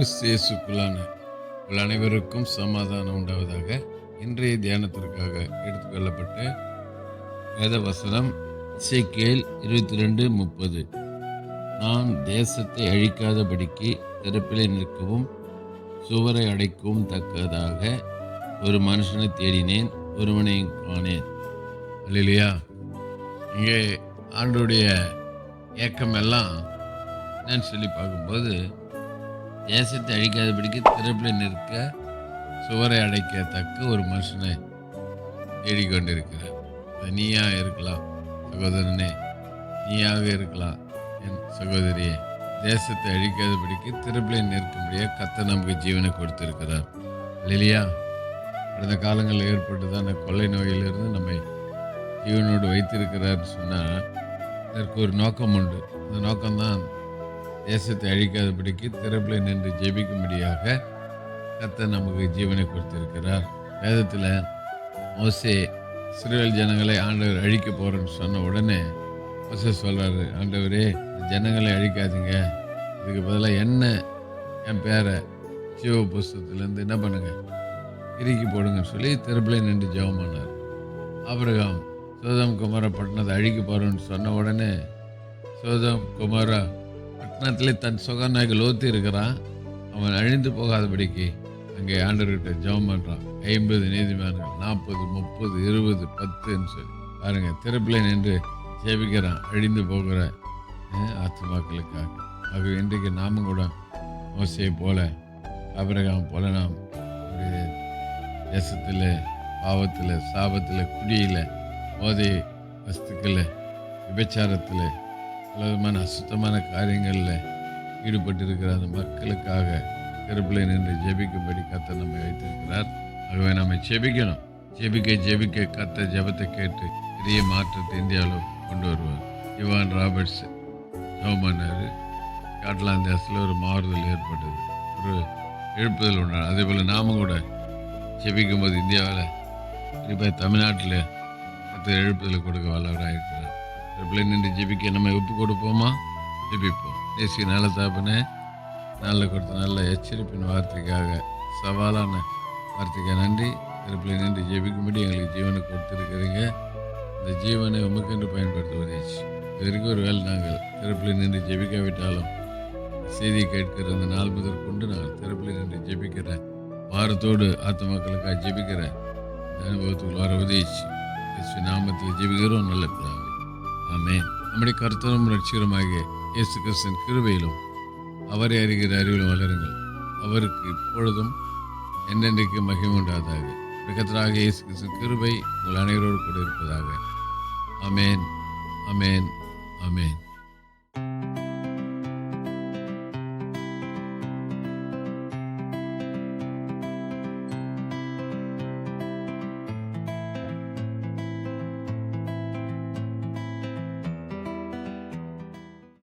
கிறிஸ்தேசுக்குள்ளான உங்கள் அனைவருக்கும் சமாதானம் உண்டாவதாக இன்றைய தியானத்திற்காக எடுத்துக்கொள்ளப்பட்ட வேத வசனம் இசைக்கேல் இருபத்தி ரெண்டு முப்பது. நான் தேசத்தை அழிக்காதபடிக்கு திறப்பிலே நிற்கவும் சுவரை அடைக்கவும் தக்கதாக ஒரு மனுஷனை தேடினேன் ஒருவனை காணேன். இல்லையா இங்கே ஆண்டுடைய ஏக்கம் எல்லாம் என்னன்னு சொல்லி பார்க்கும்போது தேசத்தை அழிக்காதபடிக்கு திறப்பில் நிற்க சுவரை அடைக்கத்தக்க ஒரு மனுஷனை தேடிக்கொண்டிருக்கிறார். தனியாக நீயா இருக்கலாம் சகோதரனே நீயாக இருக்கலாம் என் சகோதரியே. தேசத்தை அழிக்காதபடிக்கு திறப்பில் நிற்கும்படியாக கத்த நமக்கு ஜீவனை கொடுத்திருக்கிறார். இல்லையா கடந்த காலங்களில் ஏற்பட்டதான கொள்ளை நோயிலிருந்து நம்மை ஜீவனோடு வைத்திருக்கிறார்னு சொன்னால் இதற்கு ஒரு நோக்கம் உண்டு. அந்த நோக்கம்தான் தேசத்தை அழிக்காதபடிக்கு திறப்பில் நின்று ஜெபிக்கும்படியாக கத்தை நமக்கு ஜீவனை கொடுத்திருக்கிறார். வேதத்தில் மோசே சிறுவல் ஜனங்களை ஆண்டவர் அழிக்க போகிறேன்னு சொன்ன உடனே மோசே சொல்கிறாரு ஆண்டவரே ஜனங்களை அழிக்காதீங்க. இதுக்கு பதிலாக என்ன என் பேரை ஜீவ புஸ்தத்துலேருந்து என்ன பண்ணுங்கள் இறுக்கி போடுங்கன்னு சொல்லி திறப்பில் நின்று ஜெபம் பண்ணார். ஆபிரகாம் சோதம் குமார பட்டணத்தை அழிக்க போகிறோன்னு சொன்ன உடனே சோதம் குமாரா பட்டணத்திலே தன் சுகநாயக லோத்து இருக்கிறான். அவன் அழிந்து போகாதபடிக்கு அங்கே ஆண்டவர்கிட்ட ஜெபம் பண்ணுறான் ஐம்பது நீதிமான்கள் நாற்பது முப்பது இருபது பத்துன்னு சொல்லி. பாருங்க திறப்பில் நின்று ஜெபிக்கிறான். அழிந்து போகிற ஆத்மாக்களுக்காக ஆத்துமாக்களுக்காக. ஆகவே இன்றைக்கு நாமும் கூட மோசையை போல அபிரகாம் போல நாம் தேசத்தில் பாவத்தில் சாபத்தில் குடியில் போதை வஸ்துக்களில் விபச்சாரத்தில் பலவிதமான அசுத்தமான காரியங்களில் ஈடுபட்டிருக்கிற அந்த மக்களுக்காக கருப்பில் நின்று ஜெபிக்கும்படி கத்த நம்மை வைத்திருக்கிறார். ஆகவே நம்ம ஜெபிக்கணும். ஜெபிக்க ஜெபிக்க கத்த ஜெபத்தை கேட்டு பெரிய மாற்றத்தை இந்தியாவில் கொண்டு வருவார். இவான் ராபர்ட்ஸ் ஜெபம் ஸ்காட்லாந்து தேசத்தில் ஒரு மாறுதல் ஏற்பட்டது. ஒரு எழுப்புதல் உண்டான அதே போல் நாம கூட ஜெபிக்கும் போது இந்தியாவில் குறிப்பாக தமிழ்நாட்டில் கத்த எழுப்புதல் கொடுக்க வல்லவராக இருக்கிறார் பிள்ளை நின்று ஜெபிக்க நம்ம ஒப்பு கொடுப்போமா? ஜெபிப்போம். தேசிய நல்ல தாப்புனே நல்ல கொடுத்த நல்ல எச்சரிப்பின் வார்த்தைக்காக சவாலான வார்த்தைக்காக நன்றி. கருப்பில் நின்று ஜெபிக்கும்படி எங்களுக்கு ஜீவனை கொடுத்துருக்குறீங்க. இந்த ஜீவனை உமக்கென்று பயன்படுத்துவதேச்சு இது வரைக்கும் ஒரு வேலை நாங்கள் திறப்பில் நின்று ஜெபிக்காவிட்டாலும் செய்தி கேட்கிற அந்த நாள் முதல் கொண்டு நாங்கள் திறப்பில் நின்று ஜெபிக்கிற வாரத்தோடு ஆத்த மக்களுக்காக ஜெபிக்கிற இந்த அனுபவத்துக்குள் வர உதவிச்சு நாமத்தில் ஜெபிக்கிறோம். நல்ல பிதாவே. ஆமே நம்முடைய கர்த்தரும் ரட்சிகரமாகிய இயேசு கிறிஸ்தன் கிருவையிலும் அவரை அறிகிற அறிவிலும் வளருங்கள். அவருக்கு இப்பொழுதும் என்னென்றைக்கு மகிமை உண்டாதாக. கர்த்தராக இயேசு கிறிஸ்தன் கிருவை உங்கள் அனைவரோடு கூட இருப்பதாக. அமேன் அமேன் அமேன்